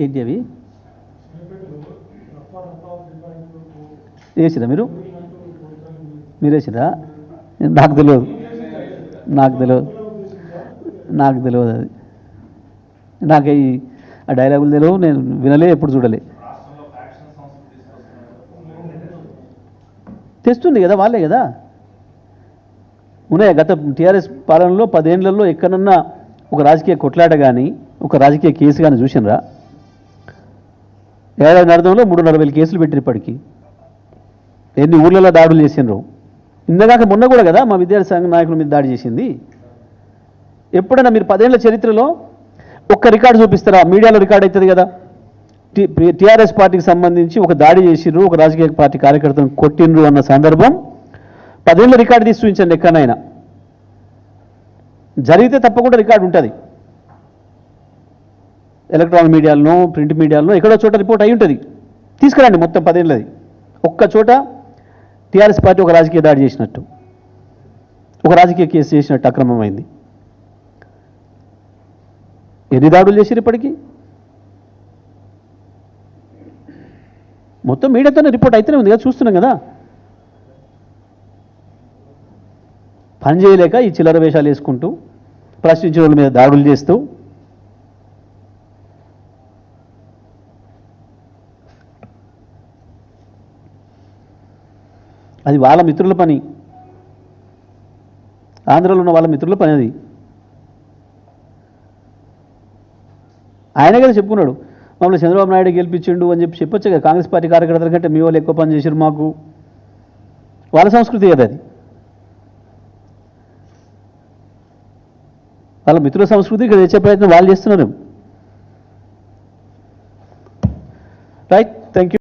ఏంటి అవి వేసిరా మీరు? మీరు వేసిరా నాకు తెలియదు. నాకు తెలియదు. నాకు తెలియదు అది. నాకు ఈ ఆ డైలాగులు తెలియవు నేను వినలే ఎప్పుడు చూడలే. తెస్తుంది కదా వాళ్ళే కదా. ఉన్నాయి? గత టీఆర్ఎస్ పాలనలో పదేళ్ళలో ఎక్కడన్నా ఒక రాజకీయ కొట్లాట కానీ ఒక రాజకీయ కేసు కానీ చూసినరా? ఏడాది అర్థంలో మూడు నలభై కేసులు పెట్టిన ఇప్పటికి. ఎన్ని ఊర్లలో దాడులు చేసినారు ఇందాక మొన్న కూడా కదా మా విద్యార్థి సంఘ నాయకుల మీద దాడి చేసింది. ఎప్పుడైనా మీరు పదేళ్ళ చరిత్రలో ఒక్క రికార్డు చూపిస్తారా? మీడియాలో రికార్డ్ అవుతుంది కదా. టీఆర్ఎస్ పార్టీకి సంబంధించి ఒక దాడి చేసిర్రు ఒక రాజకీయ పార్టీ కార్యకర్తను కొట్టిండ్రు అన్న సందర్భం. పదేళ్ళ రికార్డు తీసి చూపించండి ఎక్కడైనా. జరిగితే తప్పకుండా రికార్డు ఉంటుంది. ఎలక్ట్రానిక్ మీడియాలను ప్రింట్ మీడియాలను ఎక్కడో చోట రిపోర్ట్ అయి ఉంటుంది. తీసుకురండి మొత్తం పదేళ్ళది. ఒక్క చోట టీఆర్ఎస్ పార్టీ ఒక రాజకీయ దాడి చేసినట్టు. ఒక రాజకీయ కేసు చేసినట్టు అక్రమమైంది. ఎన్ని దాడులు చేసిరు ఇప్పటికీ? మొత్తం మీడియాతోనే రిపోర్ట్ అయితేనే ఉంది కదా చూస్తున్నాం కదా. పని చేయలేక ఈ చిల్లర వేషాలు వేసుకుంటూ ప్రశ్నించిన వాళ్ళ మీద దాడులు చేస్తూ అది వాళ్ళ మిత్రుల పని. ఆంధ్రలో ఉన్న వాళ్ళ మిత్రుల పని అది. ఆయన కదా చెప్పుకున్నాడు మమ్మల్ని చంద్రబాబు నాయుడు గెలిపించిండు అని చెప్పి చెప్పొచ్చు కదా కాంగ్రెస్ పార్టీ కార్యకర్తల కంటే మీ వాళ్ళు ఎక్కువ పని చేశారు మాకు. వాళ్ళ సంస్కృతి కదా అది. వాళ్ళ మిత్రుల సంస్కృతి ఇక్కడ తెచ్చే ప్రయత్నం వాళ్ళు చేస్తున్నారు. Right thank you